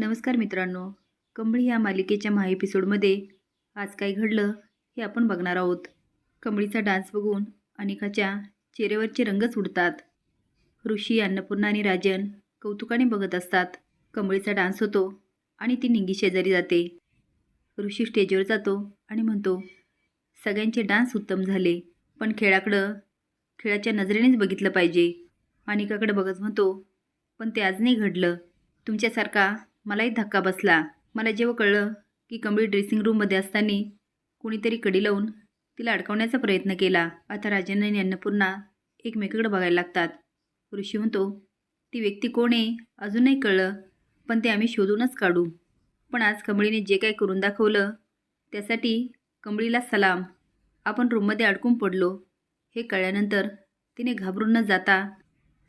नमस्कार मित्रांनो. कंबळी या मालिकेच्या महा एपिसोडमध्ये आज काय घडलं हे आपण बघणार आहोत. कंबळीचा डान्स बघून अनिकाच्या चेहऱ्यावरचे रंगच उडतात ऋषी अन्नपूर्णा आणि राजन कौतुकाने बघत असतात. कंबळीचा डान्स होतो आणि ती निंगी शेजारी जाते. ऋषी स्टेजवर जातो आणि म्हणतो सगळ्यांचे डान्स उत्तम झाले पण खेळाकडं खेळाच्या नजरेनेच बघितलं पाहिजे. अनिकाकडे बघत म्हणतो पण ते आज नाही घडलं. तुमच्यासारखा मलाही धक्का बसला. मला जेव्हा कळलं की कंबळी ड्रेसिंग रूममध्ये असताना कुणीतरी कडी लावून तिला अडकवण्याचा प्रयत्न केला. आता राजन आणि अन्नपूर्णा एकमेकीकडे बघायला लागतात. ऋषी म्हणतो ती व्यक्ती कोण आहे? अजूनही कळलं पण ते आम्ही शोधूनच काढू. पण आज कंबळीने जे काही करून दाखवलं त्यासाठी कंबळीला सलाम. आपण रूममध्ये अडकून पडलो. हे कळल्यानंतर तिने घाबरून न जाता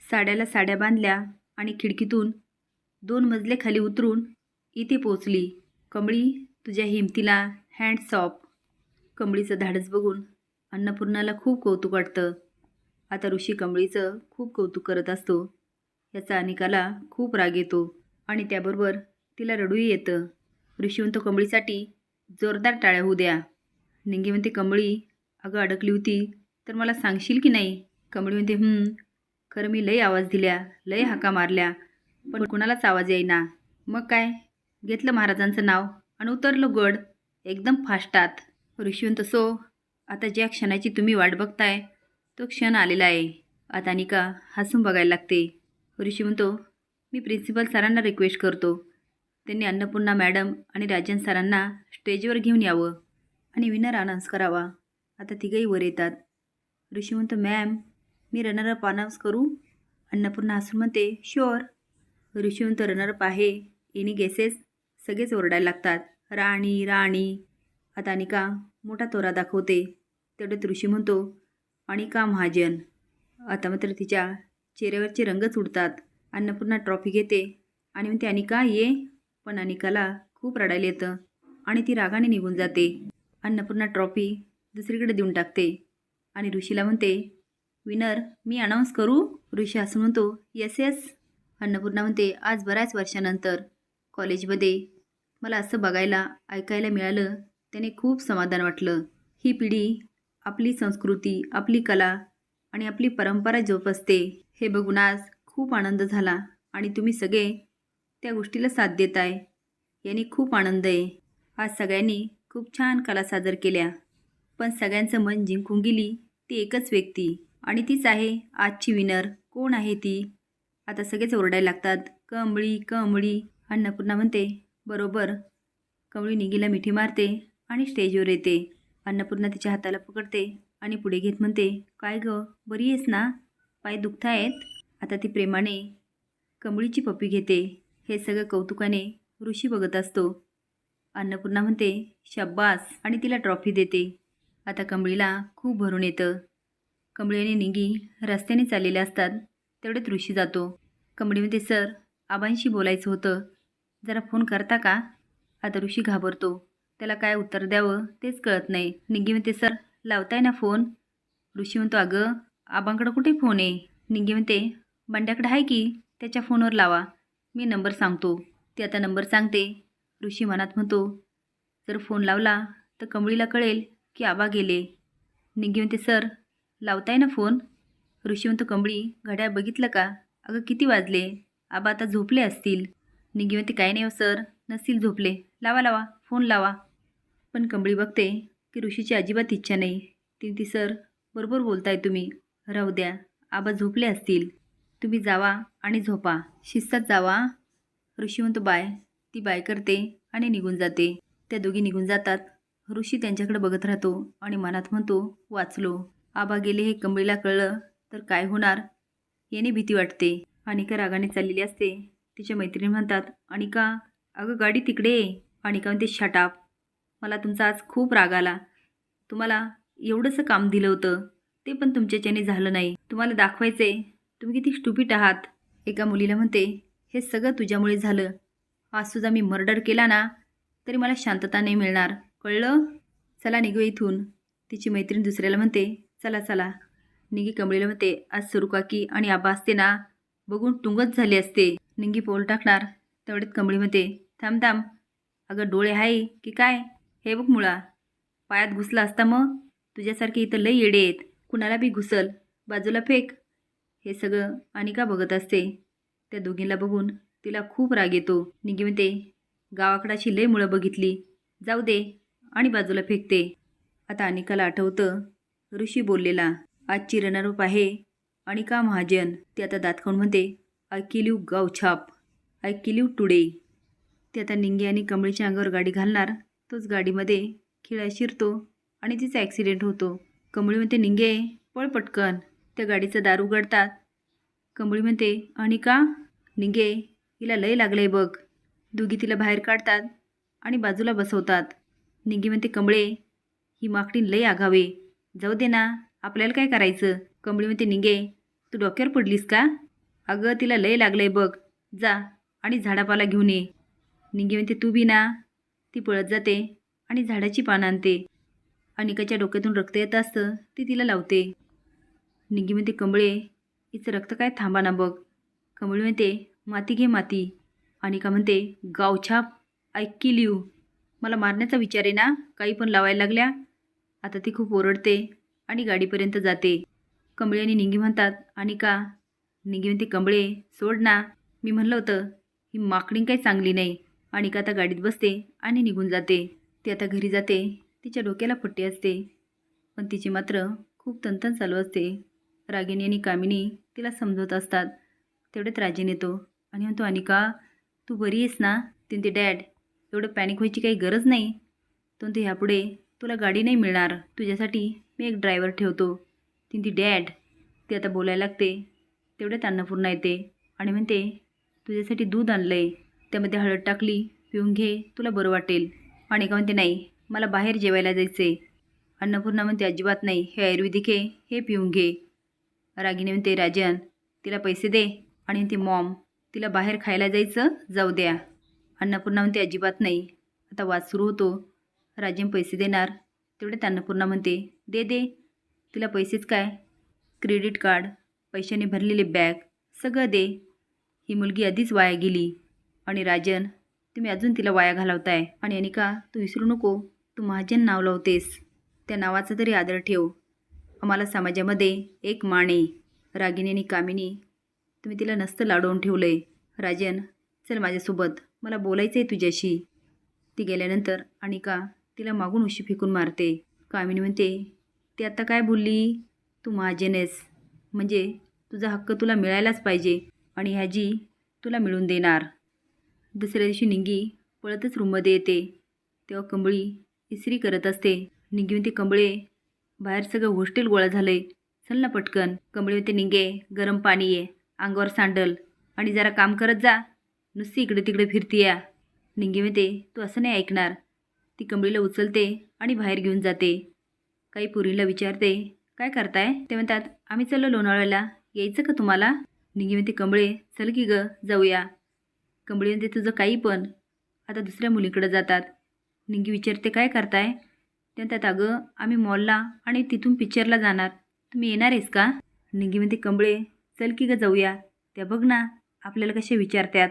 साड्याला साड्या बांधल्या आणि खिडकीतून दोन मजले खाली उतरून इथे पोचली कमळी तुझ्या हिमतीला हँडसॉप कमळीचं धाडस बघून अन्नपूर्णाला खूप कौतुक वाटतं. आता ऋषी कमळीचं खूप कौतुक करत असतो. याचा अनिकाला खूप राग येतो आणि त्याबरोबर तिला रडूही येतं. ऋषी म्हणतो कमळीसाठी जोरदार टाळ्या होऊ द्या. निंगे म्हणते कमळी अगं अडकली होती तर मला सांगशील की नाही? कमळी म्हणते खरं मी लय आवाज दिल्या लय हाका मारल्या पण कुणालाच आवाज येईना. मग काय? घेतलं महाराजांचं नाव आणि उतरलो गड. एकदम फास्टात. ऋषीवंत सो आता ज्या क्षणाची तुम्ही वाट बघताय तो क्षण आलेला आहे. आता निका हसून बघायला लागते. ऋषी म्हणतो मी प्रिन्सिपल सरांना रिक्वेस्ट करतो. त्यांनी अन्नपूर्णा मॅडम आणि राजन सरांना स्टेजवर घेऊन यावं आणि विनर अनाऊन्स करावा. आता तिघही वर येतात. ऋषी म्हणतो मॅम मी रनरअप अनाऊन्स करू? अन्नपूर्णा हसून म्हणते शुअर ऋषी म्हणतो पाहे. आहे गेसेस सगळेच ओरडायला लागतात. राणी राणी. आता अनिका मोठा तोरा दाखवते. तेवढ्यात ऋषी म्हणतो अनिका महाजन. आता मात्र तिच्या चेहऱ्यावरचे रंगच उडतात. अन्नपूर्णा ट्रॉफी घेते आणि म्हणते अनिका ये. पण अनिकाला खूप रडायला येतं आणि ती रागाने निघून जाते. अन्नपूर्णा ट्रॉफी दुसरीकडे देऊन टाकते आणि ऋषीला म्हणते विनर मी अनाऊन्स करू? ऋषी असं म्हणतो येस येस अन्नपूर्णा म्हणते आज बऱ्याच वर्षानंतर कॉलेजमध्ये मला असं बघायला ऐकायला मिळालं त्याने खूप समाधान वाटलं. ही पिढी आपली संस्कृती आपली कला आणि आपली परंपरा जोपासते. हे बघून आज खूप आनंद झाला आणि तुम्ही सगळे त्या गोष्टीला साथ देत आहे याने खूप आनंद आहे. आज सगळ्यांनी खूप छान कला सादर केल्या. पण सगळ्यांचं मन जिंकून गेली ती एकच व्यक्ती आणि तीच आहे आजची विनर कोण आहे ती? आता सगळेच ओरडायला लागतात. कंबळी कंबळी. अन्नपूर्णा म्हणते बरोबर. कंबळी निगीला मिठी मारते आणि स्टेजवर येते. अन्नपूर्णा तिच्या हाताला पकडते आणि पुढे घेत म्हणते काय गं बरी आहेस ना? पाय दुखतायत? आता ती प्रेमाने कंबळीची पप्पी घेते. हे सगळं कौतुकाने ऋषी बघत असतो. अन्नपूर्णा म्हणते शब्बास. आणि तिला ट्रॉफी देते. आता कंबळीला खूप भरून येतं. कंबळीने आणि निगी रस्त्याने चाललेले असतात. तेवढ्यात ऋषी जातो. कमडीमध्ये सर आबांशी बोलायचं होतं. जरा फोन करता का? आता ऋषी घाबरतो. त्याला काय उत्तर द्यावं तेच कळत नाही. निगी म्हणते सर लावताय ना फोन? ऋषी म्हणतो अगं आबांकडं कुठे फोन आहे? निगी म्हणते बंड्याकडे आहे की? त्याच्या फोनवर लावा. मी नंबर सांगतो. ती आता नंबर सांगते. ऋषी मनात म्हणतो जर फोन लावला तर कमळीला कळेल की आबा गेले. निगी म्हणते सर लावताय ना फोन? ऋषी म्हणतो कमळी घड्याळ बघितलं का? अगं किती वाजले? आबा आता झोपले असतील. निगी ते काय नाही हो सर. नसतील झोपले. लावा लावा. फोन लावा. पण कंबळी बघते की ऋषीची अजिबात इच्छा नाही. ती ती सर बरोबर बोलताय तुम्ही. राहू द्या. आबा झोपले असतील. तुम्ही जावा आणि झोपा. शिस्तात जावा. ऋषी म्हणतो बाय. ती बाय करते आणि निघून जाते. त्या दोघी निघून जातात. ऋषी त्यांच्याकडे बघत राहतो आणि मनात म्हणतो वाचलो. आबा गेले हे कंबळीला कळलं तर काय होणार? याने भीती वाटते. अनिका रागाने चाललेली असते. तिच्या मैत्रिणी म्हणतात अनिका अगं गाडी तिकडे अनिका म्हणते शटाप. मला तुमचा आज खूप राग आला. तुम्हाला एवढंसं काम दिलं होतं. ते पण तुमच्याच्याने झालं नाही. तुम्हाला दाखवायचे तुम्ही किती स्टुपिट आहात. एका मुलीला म्हणते हे सगळं तुझ्यामुळे झालं. आज सुद्धा मी मर्डर केला ना तरी मला शांतता नाही मिळणार. कळलं? चला निघू इथून. तिची मैत्रीण दुसऱ्याला म्हणते चला चला. निंगी कमळीला म्हणते आज सुरू काकी आणि आबा असते ना बघून टुंगत झाले असते. निंगी पोल टाकणार. तेवढ्यात कमळी म्हणते थांब थांब. अगं डोळे आहे की काय? हे बघ मुळा. पायात घुसला असता मग? तुझ्यासारखे इथं लई येडे आहेत. कुणाला बी घुसल बाजूला फेक. हे सगळं अनिका बघत असते. त्या दोघींना बघून तिला खूप राग येतो. निगी म्हणते गावाकडाची लई मुळं बघितली. जाऊ दे. आणि बाजूला फेकते. आता अनिकाला आठवतं ऋषी बोललेला आजची रनरअप आहे. अनिका महाजन ती आता दात म्हणते आय किल यू गाव छाप. आय किल यू टुडे ती आता निंगे आणि कमळीच्या अंगावर गाडी घालणार तोच गाडीमध्ये खिळा शिरतो आणि तिचा ॲक्सिडेंट होतो. कमळी म्हणते निंगे पळ पटकन. त्या गाडीचं दार उघडतात. कमळी म्हणते आणि का निंगे हिला लय लागलंय बघ. दोघी तिला बाहेर काढतात आणि बाजूला बसवतात. निंगे म्हणते कमळे ही माकडी लय आघावे जाऊ दे ना आपल्याला काय करायचं? कमळी म्हणते निंगे तू डोक्यावर पडलीस का? अगं तिला लय लागलंय बघ. जा आणि झाडापाला घेऊन ये. निंगे म्हणते तू बी ना. ती पळत जाते आणि झाडाची पानं आणते. अनिकाच्या डोक्यातून रक्त येत असतं ती तिला लावते. निंगी म्हणते कमळे हिचं रक्त काय थांबा ना बघ. कमळी म्हणते माती घे माती. अनिका म्हणते गावछाप आय किल यू मला मारण्याचा विचार आहे ना काही पण लावायला लागल्या आता ती खूप ओरडते आणि गाडीपर्यंत जाते. कंबळे आणि निंगी म्हणतात आणि का? निंगी म्हणते कंबळे सोड ना. मी म्हणलं होतं ही माकडी काही चांगली नाही. आणि का आता गाडीत बसते आणि निघून जाते. ती आता घरी जाते. तिच्या डोक्याला पट्टी असते. पण तिची मात्र खूप तंतन चालू असते. रागिनी आणि कामिनी तिला समजवत असतात. तेवढ्यात राजन येतो. आणि म्हणतो अनिका तू बरी आहेस ना? तिने ते डॅड एवढं पॅनिक व्हायची काही गरज नाही. तो ते ह्यापुढे तुला गाडी नाही मिळणार. तुझ्यासाठी मी एक ड्रायव्हर ठेवतो. ती ती डॅड ती आता बोलायला लागते. तेवढ्यात अन्नपूर्णा येते आणि म्हणते तुझ्यासाठी दूध आणलं आहे त्यामध्ये हळद टाकली पिऊन घे. तुला बरं वाटेल. आणि का म्हणते नाही मला बाहेर जेवायला जायचं आहे अन्नपूर्णा म्हणते अजिबात नाही. हे आयुर्वेदिक आहे. हे पिऊन घे. रागिनी म्हणते राजन तिला पैसे दे. आणि म्हणते मॉम तिला बाहेर खायला जायचं जाऊ द्या. अन्नपूर्णा म्हणते अजिबात नाही. आता वाद सुरू होतो. राजन पैसे देणार. तेवढ्यात अन्नपूर्णा म्हणते दे दे. तिला पैसेच काय? क्रेडिट कार्ड पैशाने भरलेले बॅग सगळं दे. ही मुलगी आधीच वाया गेली. आणि राजन तुम्ही अजून तिला वाया घालवताय. आणि अनिका तू विसरू नको. तू महाजन नाव लावतेस. त्या नावाचा तरी आदर ठेव. आम्हाला समाजामध्ये एक माणे रागिनी आणि कामिनी तुम्ही तिला नसतं लाडवून ठेवलं आहे राजन चल माझ्यासोबत. मला बोलायचं आहे तुझ्याशी. ती गेल्यानंतर अनिका तिला मागून उशी फेकून मारते. कामिनी म्हणते ती आता काय बोलली? तू महाजन आहेस म्हणजे तुझा हक्क तुला मिळायलाच पाहिजे आणि ह्याजी तुला मिळून देणार. दुसऱ्या दिवशी निंगी पळतच रूममध्ये येते. तेव्हा कंबळी इस्त्री करत असते. निंगी म्हणते कंबळे बाहेर सगळं हॉस्टेल गोळा झालंय. चल ना पटकन. कंबळी म्हणते निंगे गरम पाणी ये. अंगावर सांडल. आणि जरा काम करत जा. नुसती इकडे तिकडे फिरती या निंगी म्हणते तू असं नाही ऐकणार. ती कंबळीला उचलते आणि बाहेर घेऊन जाते. काही पुरीला विचारते काय करताय? ते म्हणतात आम्ही चाललो लोणावळ्याला. यायचं का तुम्हाला? निघे म्हणते कंबळे चल की ग जाऊया. कंबळी म्हणते तुझं काही पण. आता दुसऱ्या मुलीकडे जातात. निंगी विचारते काय करताय? ते म्हणतात अगं आम्ही मॉलला आणि तिथून पिक्चरला जाणार. तुम्ही येणार आहेस का? निंगी म्हणते कंबळे चल की ग जाऊया. त्या बघ ना आपल्याला कसे विचारतात.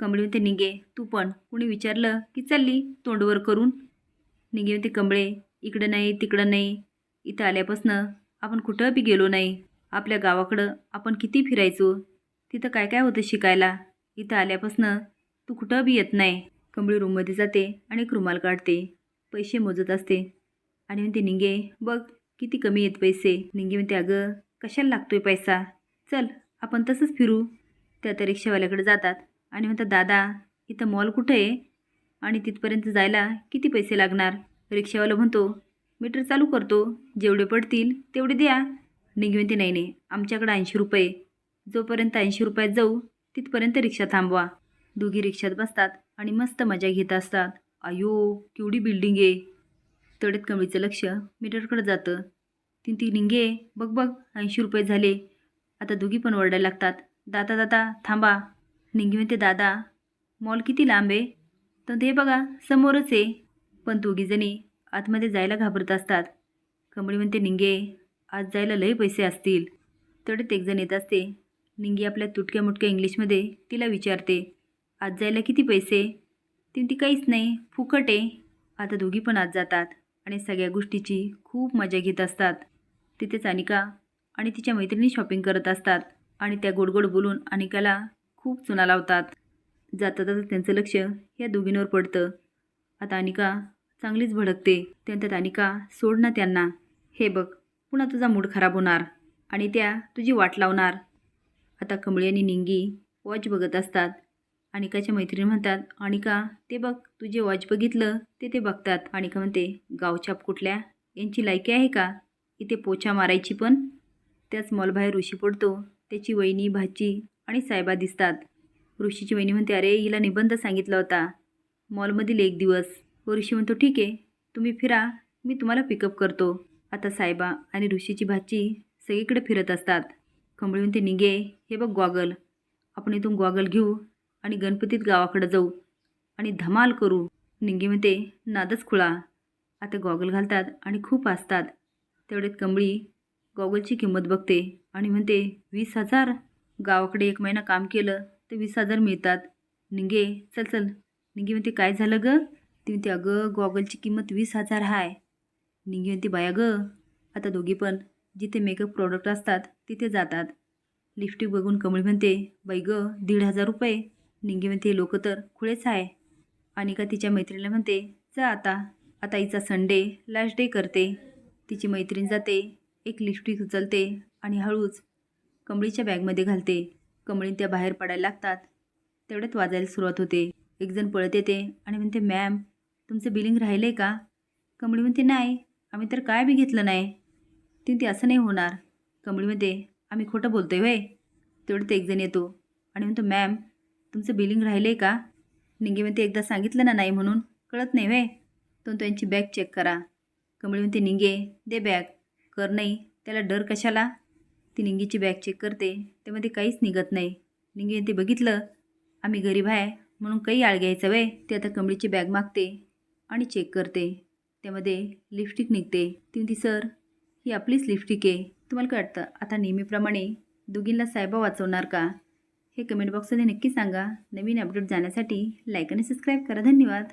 कंबळी म्हणते निघे. तू पण. कुणी विचारलं की चालली तोंडवर करून? निंगे म्हणते कंबळे इकडं नाही तिकडं नाही. इथं आल्यापासनं आपण कुठं बी गेलो नाही. आपल्या गावाकडं आपण किती फिरायचो? तिथं काय काय होतं शिकायला? इथं आल्यापासनं तू कुठं बी येत नाही. कंबळी रूममध्ये जाते आणि एक रुमाल काढते. पैसे मोजत असते. आणि म्हणते निंगे बघ किती कमी येत पैसे. निंगे म्हणते अगं कशाला लागतोय पैसा? चल आपण तसंच फिरू. त्या त्या रिक्षावाल्याकडे जातात. आणि म्हणतात दादा इथं मॉल कुठं आहे? आणि तिथपर्यंत जायला किती पैसे लागणार? रिक्षावाला म्हणतो मीटर चालू करतो. जेवढे पडतील तेवढे द्या. निंगी ते नाही नाही आमच्याकडं ऐंशी रुपये जोपर्यंत ऐंशी रुपयात जाऊ तिथपर्यंत रिक्षा थांबवा. दोघी रिक्षात बसतात आणि मस्त मजा घेत असतात. अयो केवढी बिल्डिंग आहे. तेवढ्यात कमळीचं लक्ष मीटरकडे जातं. तीन ती निंगे बघ बघ ऐंशी रुपये झाले. आता दोघी पण ओरडायला लागतात. दादा दादा थांबा. निंगी म्हणते दादा. मॉल किती लांब आहे? तर ते बघा समोरच आहे. पण दोघीजणी आतमध्ये जायला घाबरत असतात. कमळी म्हणते निंगे आज जायला लय पैसे असतील. तेवढ्यात एकजण येत असते. निंगी आपल्या तुटक्या मुटक्या इंग्लिशमध्ये तिला विचारते आज जायला किती पैसे? ती काहीच नाही फुकट आहे. आता दोघी पण आज जातात आणि सगळ्या गोष्टीची खूप मजा घेत असतात. तिथेच अनिका आणि तिच्या मैत्रिणी शॉपिंग करत असतात आणि त्या गोडगोड बोलून अनिकाला खूप चुना लावतात. जाता जाता त्यांचं लक्ष या दोघींवर पडतं. आता अनिका चांगलीच भडकते. त्यानंतर अनिका सोड ना त्यांना. हे बघ पुन्हा तुझा मूड खराब होणार आणि त्या तुझी वाट लावणार. आता कमळी आणि निंगी वॉच बघत असतात. अनिकाच्या मैत्रिणी म्हणतात अनिका ते बघ तुझे वॉच बघितलं ते ते बघतात. अनिका म्हणते गावछाप कुठल्या? यांची लायकी आहे का? इथे पोछा मारायची पण? त्याच मॉलबाहेर ऋषी पडतो. त्याची वहिनी भाची आणि साहेबा दिसतात. ऋषीची वहिनी म्हणते अरे हिला निबंध सांगितला होता. मॉलमधील एक दिवस. व ऋषी म्हणतो ठीक आहे तुम्ही फिरा. मी तुम्हाला पिकअप करतो. आता साहेबा आणि ऋषीची भाची सगळीकडे फिरत असतात. कमळी म्हणते निघे. हे बघ गॉगल. आपण इथून गॉगल घेऊ आणि गणपतीत गावाकडे जाऊ आणि धमाल करू. निंगे म्हणते नादच खुळा. आता गॉगल घालतात आणि खूप असतात तेवढ्यात कंबळी गॉगलची किंमत बघते आणि म्हणते वीस हजार. गावाकडे एक महिना काम केलं तर वीस हजार मिळतात. निंगे चल चल. निंगे म्हणते काय झालं गं? ती म्हणते अगं गॉगलची किंमत वीस हजार आहे निंगे म्हणते बाया गं आता दोघी पण जिथे मेकअप प्रोडक्ट असतात तिथे जातात. लिपस्टिक बघून कमळी म्हणते बाई गं दीड हजार रुपये. निंगे म्हणते लोक तर खुळेच आहे अनिका तिच्या मैत्रिणीला म्हणते जा आता आता हिचा संडे लास्ट डे करते. तिची मैत्रीण जाते एक लिपस्टिक उचलते आणि हळूच कमळीच्या बॅगमध्ये घालते. कमळी त्या बाहेर पडायला लागतात. तेवढ्यात वाजायला सुरुवात होते. एकजण पळत येते आणि म्हणते मॅम तुमचं बिलिंग राहिलं आहे का? कमळी म्हणते नाही आम्ही तर काय बी घेतलं नाही. ती असं नाही होणार. कमळी म्हणते आम्ही खोटं बोलतो आहे वय तेवढं एक एकजण येतो आणि म्हणतो मॅम तुमचं बिलिंग राहिलं आहे का? निंगे म्हणते एकदा सांगितलं ना नाही म्हणून. कळत नाही वय तो त्यांची बॅग चेक करा. कमळी म्हणते निंगे दे बॅग. कर नाही त्याला डर कशाला? ती निंगीची बॅग चेक करते. त्यामध्ये काहीच निघत नाही. निंगे ते बघितलं आम्ही गरीब आहे म्हणून काही आळ घ्यायचं वय ते आता कमळीची बॅग मागते आणि चेक करते. त्यामध्ये लिपस्टिक निघते. ती म्हणते सर ही आपलीच लिपस्टिक आहे. तुम्हाला काय वाटतं? आता नेहमीप्रमाणे दोघींना साहेबा वाचवणार का? हे कमेंट बॉक्समध्ये नक्की सांगा. नवीन अपडेट जाण्यासाठी लाईक आणि सबस्क्राईब करा. धन्यवाद.